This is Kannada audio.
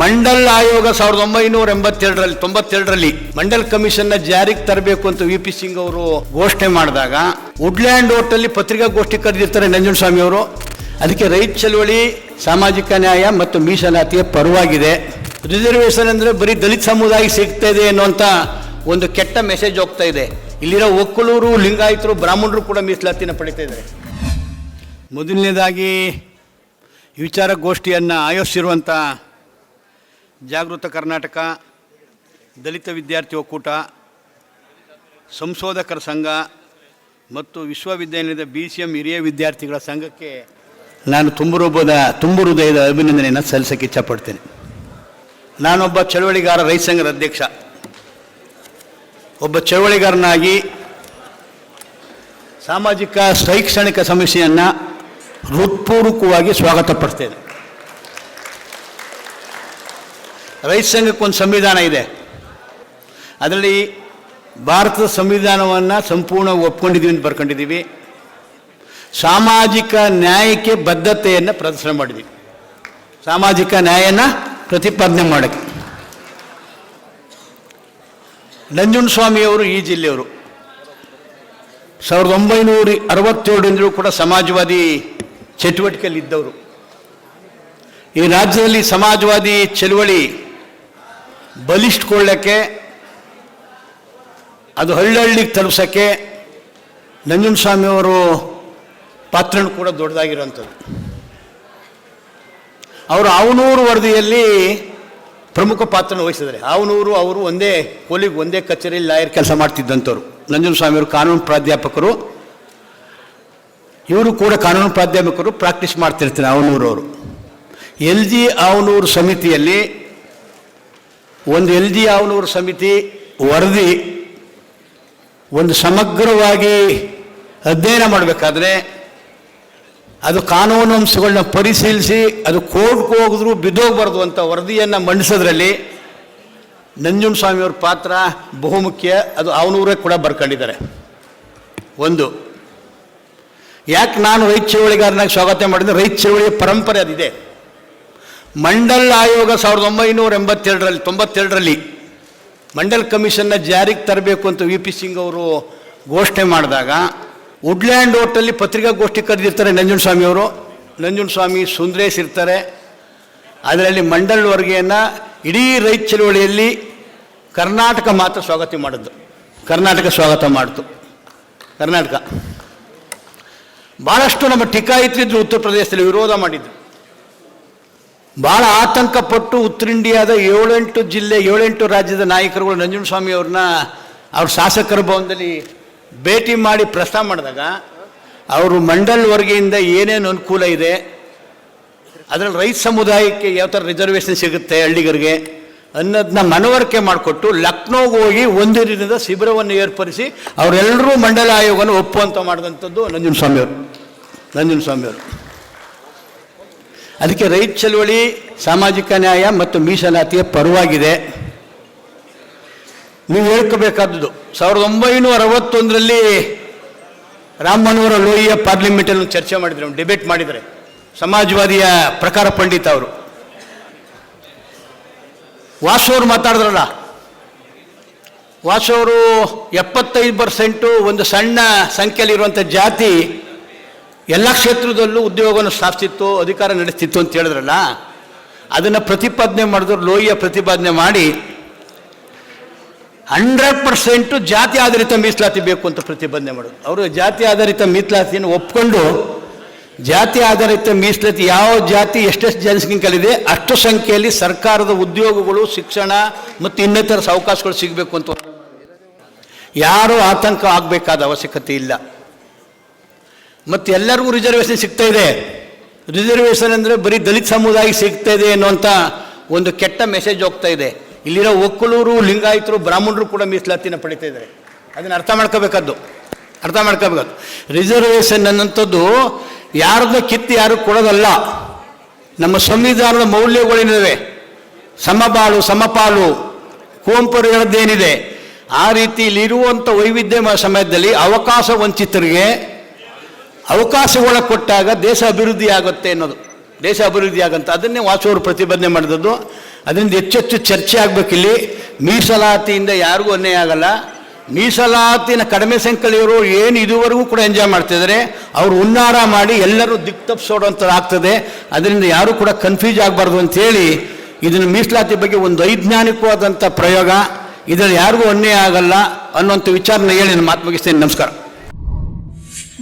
ಮಂಡಲ್ ಆಯೋಗ ಸಾವಿರದ ಒಂಬೈನೂರ ಎಂಬತ್ತೆರಡರಲ್ಲಿ, ತೊಂಬತ್ತೆರಡರಲ್ಲಿ ಮಂಡಲ್ ಕಮಿಷನ್ನ ಜಾರಿಗೆ ತರಬೇಕು ಅಂತ ವಿ ಪಿ ಸಿಂಗ್ ಅವರು ಘೋಷಣೆ ಮಾಡಿದಾಗ, ವುಡ್ಲ್ಯಾಂಡ್ ಹೋಟೆಲ್ ಪತ್ರಿಕಾಗೋಷ್ಠಿ ಕರೆದಿರ್ತಾರೆ ನಂಜನಸ್ವಾಮಿ ಅವರು. ಅದಕ್ಕೆ ರೈತ ಚಳವಳಿ, ಸಾಮಾಜಿಕ ನ್ಯಾಯ ಮತ್ತು ಮೀಸಲಾತಿಯ ಪರವಾಗಿದೆ. ರಿಸರ್ವೇಶನ್ ಅಂದ್ರೆ ಬರೀ ದಲಿತ ಸಮುದಾಯ ಸಿಗ್ತಾ ಇದೆ ಅನ್ನುವಂಥ ಒಂದು ಕೆಟ್ಟ ಮೆಸೇಜ್ ಹೋಗ್ತಾ ಇದೆ. ಇಲ್ಲಿರೋ ಒಕ್ಕಲೂರು, ಲಿಂಗಾಯತರು, ಬ್ರಾಹ್ಮಣರು ಕೂಡ ಮೀಸಲಾತಿನ ಪಡಿತಾ ಇದ್ದಾರೆ. ಮೊದಲನೇದಾಗಿ ವಿಚಾರಗೋಷ್ಠಿಯನ್ನು ಆಯೋಜಿಸಿರುವಂಥ ಜಾಗೃತ ಕರ್ನಾಟಕ, ದಲಿತ ವಿದ್ಯಾರ್ಥಿ ಒಕ್ಕೂಟ, ಸಂಶೋಧಕರ ಸಂಘ ಮತ್ತು ವಿಶ್ವವಿದ್ಯಾನಿಲಯದ ಬಿ ಸಿ ಎಂ ಹಿರಿಯ ವಿದ್ಯಾರ್ಥಿಗಳ ಸಂಘಕ್ಕೆ ನಾನು ತುಂಬುರುಬದ ತುಂಬ ಹೃದಯದ ಅಭಿನಂದನೆಯನ್ನು ಸಲ್ಲಿಸೋಕ್ಕೆ ಇಚ್ಛಪಡ್ತೇನೆ. ನಾನೊಬ್ಬ ಚಳವಳಿಗಾರ, ರೈತ ಸಂಘದ ಅಧ್ಯಕ್ಷ. ಒಬ್ಬ ಚಳವಳಿಗಾರನಾಗಿ ಸಾಮಾಜಿಕ, ಶೈಕ್ಷಣಿಕ ಸಮಸ್ಯೆಯನ್ನು ಹೃತ್ಪೂರ್ವಕವಾಗಿ ಸ್ವಾಗತಪಡ್ತೇನೆ ರೈತ ಸಂಘಕ್ಕೊಂದು ಸಂವಿಧಾನ ಇದೆ. ಅದರಲ್ಲಿ ಭಾರತದ ಸಂವಿಧಾನವನ್ನು ಸಂಪೂರ್ಣ ಒಪ್ಕೊಂಡಿದ್ದೀವಿ ಅಂತ ಬರ್ಕೊಂಡಿದ್ದೀವಿ ಸಾಮಾಜಿಕ ನ್ಯಾಯಕ್ಕೆ ಬದ್ಧತೆಯನ್ನು ಪ್ರದರ್ಶನ ಮಾಡಿದ್ವಿ. ಸಾಮಾಜಿಕ ನ್ಯಾಯನ ಪ್ರತಿಪಾದನೆ ಮಾಡೋಕ್ಕೆ. ನಂಜುಂಡಸ್ವಾಮಿಯವರು ಈ ಜಿಲ್ಲೆಯವರು. ಸಾವಿರದ ಒಂಬೈನೂರ ಅರವತ್ತೇಳರಿಂದಲೂ ಕೂಡ ಸಮಾಜವಾದಿ ಚಟುವಟಿಕೆಯಲ್ಲಿ ಇದ್ದವರು ಈ ರಾಜ್ಯದಲ್ಲಿ ಸಮಾಜವಾದಿ ಚಳುವಳಿ ಬಲಿಷ್ಠಗೊಳ್ಳಕ್ಕೆ, ಅದು ಹಳ್ಳಹಳ್ಳಿಗೆ ತಲುಪ್ಸೋಕ್ಕೆ ನಂಜುಂಡಸ್ವಾಮಿಯವರು ಪಾತ್ರನೂ ಕೂಡ ದೊಡ್ಡದಾಗಿರೋಂಥದ್ದು ಅವರು ಅವನೂರು ವರದಿಯಲ್ಲಿ ಪ್ರಮುಖ ಪಾತ್ರನ ವಹಿಸಿದ್ದಾರೆ. ಅವನೂರು ಅವರು ಒಂದೇ ಕೋಲಿಗೆ ಒಂದೇ ಕಚೇರಿಯಲ್ಲಿ ಲಾಯರ್ ಕೆಲಸ ಮಾಡ್ತಿದ್ದಂಥವ್ರು. ನಂಜುಂಡಸ್ವಾಮಿಯವರು ಕಾನೂನು ಪ್ರಾಧ್ಯಾಪಕರು. ಇವರು ಕೂಡ ಕಾನೂನು ಪ್ರಾಧ್ಯಾಪಕರು ಪ್ರಾಕ್ಟೀಸ್ ಮಾಡ್ತಿರ್ತಾರೆ ಅವನೂರು ಅವರು. ಎಲ್ ಜಿ ಅವನೂರು ಸಮಿತಿಯಲ್ಲಿ ಒಂದು ಎಲ್ ಜಿ ಸಮಿತಿ, ವರದಿ, ಒಂದು ಸಮಗ್ರವಾಗಿ ಅಧ್ಯಯನ ಮಾಡಬೇಕಾದ್ರೆ ಅದು ಕಾನೂನು ಅಂಶಗಳನ್ನ ಪರಿಶೀಲಿಸಿ, ಅದು ಕೋರ್ಟ್ಗೆ ಹೋಗಿದ್ರು ಬಿದ್ದೋಗ್ಬಾರ್ದು ಅಂತ ವರದಿಯನ್ನು ಮಂಡಿಸೋದ್ರಲ್ಲಿ ನಂಜುಂಡಸ್ವಾಮಿಯವ್ರ ಪಾತ್ರ ಬಹುಮುಖ್ಯ. ಅದು ಅವನೂರೇ ಕೂಡ ಬರ್ಕೊಂಡಿದ್ದಾರೆ. ಒಂದು, ಯಾಕೆ ನಾನು ರೈತ ಚಳವಳಿಗಾರನಾಗಿ ಸ್ವಾಗತ ಮಾಡಿದ್ರೆ ರೈತ ಚಳವಳಿಯ ಪರಂಪರೆ ಅದಿದೆ. ಮಂಡಲ್ ಆಯೋಗ ಸಾವಿರದ ಒಂಬೈನೂರ ಎಂಬತ್ತೆರಡರಲ್ಲಿ, ತೊಂಬತ್ತೆರಡರಲ್ಲಿ ಮಂಡಲ್ ಕಮಿಷನ್ನ ಜಾರಿಗೆ ತರಬೇಕು ಅಂತ ವಿ ಪಿ ಸಿಂಗ್ ಅವರು ಘೋಷಣೆ ಮಾಡಿದಾಗ ವುಡ್ಲ್ಯಾಂಡ್ ಹೋಟೆಲ್ಲಿ ಪತ್ರಿಕಾಗೋಷ್ಠಿ ಕರೆದಿರ್ತಾರೆ ನಂಜುಂಡಸ್ವಾಮಿ ಅವರು. ನಂಜುಂಡಸ್ವಾಮಿ ಸುಂದರೇಶ್ ಇರ್ತಾರೆ. ಅದರಲ್ಲಿ ಮಂಡಲ್ ವರ್ಗೆಯನ್ನು ಇಡೀ ರೈತ ಚಳುವಳಿಯಲ್ಲಿ ಕರ್ನಾಟಕ ಮಾತ್ರ ಸ್ವಾಗತ ಮಾಡಿದ್ದು. ಕರ್ನಾಟಕ ಸ್ವಾಗತ ಮಾಡಿತು. ಕರ್ನಾಟಕ. ಭಾಳಷ್ಟು ನಮ್ಮ ಟಿಕಾಯಿತಿದ್ರು ಉತ್ತರ ಪ್ರದೇಶದಲ್ಲಿ ವಿರೋಧ ಮಾಡಿದ್ರು. ಭಾಳ ಆತಂಕ ಪಟ್ಟು ಉತ್ತರ ಇಂಡಿಯಾದ ಏಳೆಂಟು ಜಿಲ್ಲೆ, ಏಳೆಂಟು ರಾಜ್ಯದ ನಾಯಕರುಗಳು ನಂಜುಂಡಸ್ವಾಮಿ ಅವ್ರನ್ನ ಅವ್ರ ಶಾಸಕರ ಭವನದಲ್ಲಿ ಭೇಟಿ ಮಾಡಿ ಪ್ರಸ್ತಾವ ಮಾಡಿದಾಗ ಅವರು ಮಂಡಲ್ ವರ್ಗೆಯಿಂದ ಏನೇನು ಅನುಕೂಲ ಇದೆ, ಅದರಲ್ಲಿ ರೈತ ಸಮುದಾಯಕ್ಕೆ ಯಾವ ಥರ ರಿಸರ್ವೇಷನ್ ಸಿಗುತ್ತೆ ಹಳ್ಳಿಗರಿಗೆ ಅನ್ನೋದನ್ನ ಮನವರಿಕೆ ಮಾಡಿಕೊಟ್ಟು ಲಕ್ನೋಗೆ ಹೋಗಿ ಒಂದು ದಿನದ ಶಿಬಿರವನ್ನು ಏರ್ಪಡಿಸಿ ಅವರೆಲ್ಲರೂ ಮಂಡಲ ಆಯೋಗವನ್ನು ಒಪ್ಪುವಂತ ಮಾಡಿದಂಥದ್ದು ನಂಜುನ ಅವರು. ಅದಕ್ಕೆ ರೈತ ಚಳವಳಿ, ಸಾಮಾಜಿಕ ನ್ಯಾಯ ಮತ್ತು ಮೀಸಲಾತಿಯ ಪರವಾಗಿದೆ. ನೀವು ಹೇಳ್ಕೋಬೇಕಾದದ್ದು, ಸಾವಿರದ ಒಂಬೈನೂರ ಅರವತ್ತೊಂದರಲ್ಲಿ ರಾಮಮನೋಹರ ಲೋಹಿಯ ಪಾರ್ಲಿಮೆಂಟಲ್ಲಿ ಚರ್ಚೆ ಮಾಡಿದ್ರು, ಡಿಬೇಟ್ ಮಾಡಿದರೆ. ಸಮಾಜವಾದಿಯ ಪ್ರಕಾರ ಪಂಡಿತ ಅವರು. ವಾಸು ಅವರು ಮಾತಾಡಿದ್ರಲ್ಲ? ವಾಸು ಅವರು ಎಪ್ಪತ್ತೈದು ಪರ್ಸೆಂಟು ಒಂದು ಸಣ್ಣ ಸಂಖ್ಯೆಯಲ್ಲಿರುವಂಥ ಜಾತಿ ಎಲ್ಲ ಕ್ಷೇತ್ರದಲ್ಲೂ ಉದ್ಯೋಗವನ್ನು ಸ್ಥಾಪಿಸಿತ್ತು ಅಧಿಕಾರ ನಡೆಸ್ತಿತ್ತು ಅಂತ ಹೇಳಿದ್ರಲ್ಲ, ಅದನ್ನು ಪ್ರತಿಪಾದನೆ ಮಾಡಿದ್ರು, ಲೋಹಿಯ ಪ್ರತಿಪಾದನೆ ಮಾಡಿ ಹಂಡ್ರೆಡ್ ಪರ್ಸೆಂಟು ಜಾತಿ ಆಧಾರಿತ ಮೀಸಲಾತಿ ಬೇಕು ಅಂತ ಪ್ರತಿಪಾದನೆ ಮಾಡೋದು ಅವರು ಜಾತಿ ಆಧಾರಿತ ಮೀಸಲಾತಿಯನ್ನು ಒಪ್ಕೊಂಡು, ಜಾತಿ ಆಧಾರಿತ ಮೀಸಲಾತಿ ಯಾವ ಜಾತಿ ಎಷ್ಟೆಷ್ಟು ಜನಸಂಖ್ಯೆಗಳಿದೆ ಅಷ್ಟು ಸಂಖ್ಯೆಯಲ್ಲಿ ಸರ್ಕಾರದ ಉದ್ಯೋಗಗಳು, ಶಿಕ್ಷಣ ಮತ್ತು ಇನ್ನಿತರ ಅವಕಾಶಗಳು ಸಿಗಬೇಕು ಅಂತ ಯಾರೂ ಆತಂಕ ಆಗಬೇಕಾದ ಅವಶ್ಯಕತೆ ಇಲ್ಲ. ಮತ್ತು ಎಲ್ಲರಿಗೂ ರಿಸರ್ವೇಷನ್ ಸಿಗ್ತಾ ಇದೆ. ರಿಸರ್ವೇಷನ್ ಅಂದರೆ ಬರೀ ದಲಿತ ಸಮುದಾಯ ಸಿಗ್ತಾ ಇದೆ ಅನ್ನುವಂಥ ಒಂದು ಕೆಟ್ಟ ಮೆಸೇಜ್ ಹೋಗ್ತಾ ಇದೆ. ಇಲ್ಲಿರೋ ಒಕ್ಕಲೂರು, ಲಿಂಗಾಯತರು, ಬ್ರಾಹ್ಮಣರು ಕೂಡ ಮೀಸಲಾತಿನ ಪಡಿತಾ ಇದ್ದಾರೆ. ಅದನ್ನು ಅರ್ಥ ಮಾಡ್ಕೋಬೇಕದ್ದು. ಅರ್ಥ ಮಾಡ್ಕೋಬೇಕು ರಿಸರ್ವೇಷನ್ ಅನ್ನೋಂಥದ್ದು ಯಾರನ್ನ ಕಿತ್ತು ಯಾರು ಕೊಡೋದಲ್ಲ. ನಮ್ಮ ಸಂವಿಧಾನದ ಮೌಲ್ಯಗಳೇನಿವೆ ಸಮಬಾಳು, ಸಮಪಾಲು ಕುವೆಂಪು ಹೇಳದ್ದೇನಿದೆ ಆ ರೀತಿ ಇಲ್ಲಿರುವಂಥ ವೈವಿಧ್ಯ ಸಮಯದಲ್ಲಿ ಅವಕಾಶ ವಂಚಿತರಿಗೆ ಅವಕಾಶಗಳ ಕೊಟ್ಟಾಗ ದೇಶ ಅಭಿವೃದ್ಧಿ ಆಗುತ್ತೆ ಅನ್ನೋದು. ದೇಶ ಅಭಿವೃದ್ಧಿ ಆಗಂತ, ಅದನ್ನೇ ವಾಸವರು ಪ್ರತಿಪಾದನೆ ಮಾಡಿದದ್ದು. ಅದರಿಂದ ಹೆಚ್ಚೆಚ್ಚು ಚರ್ಚೆ ಆಗಬೇಕಿಲ್ಲಿ ಮೀಸಲಾತಿಯಿಂದ ಯಾರಿಗೂ ಅನ್ಯಾಯ ಆಗಲ್ಲ. ಮೀಸಲಾತಿನ ಕಡಿಮೆ ಸಂಖ್ಯೆಯವರು ಏನು ಇದುವರೆಗೂ ಕೂಡ ಎಂಜಾಯ್ ಮಾಡ್ತಿದ್ದಾರೆ ಅವರು ಉನ್ನಾರ ಮಾಡಿ ಎಲ್ಲರೂ ದಿಕ್ ತಪ್ಪಿಸೋಡುವಂಥದ್ದು ಆಗ್ತದೆ. ಅದರಿಂದ ಯಾರೂ ಕೂಡ ಕನ್ಫ್ಯೂಸ್ ಆಗಬಾರ್ದು ಅಂತೇಳಿ ಇದನ್ನು ಮೀಸಲಾತಿ ಬಗ್ಗೆ ಒಂದು ವೈಜ್ಞಾನಿಕವಾದಂಥ ಪ್ರಯೋಗ. ಇದರಲ್ಲಿ ಯಾರಿಗೂ ಅನ್ಯಾಯ ಆಗಲ್ಲ ಅನ್ನುವಂಥ ವಿಚಾರನ ಹೇಳಿ ನಾನು ಮಾತು ಮುಗಿಸ್ತೇನೆ. ನಮಸ್ಕಾರ.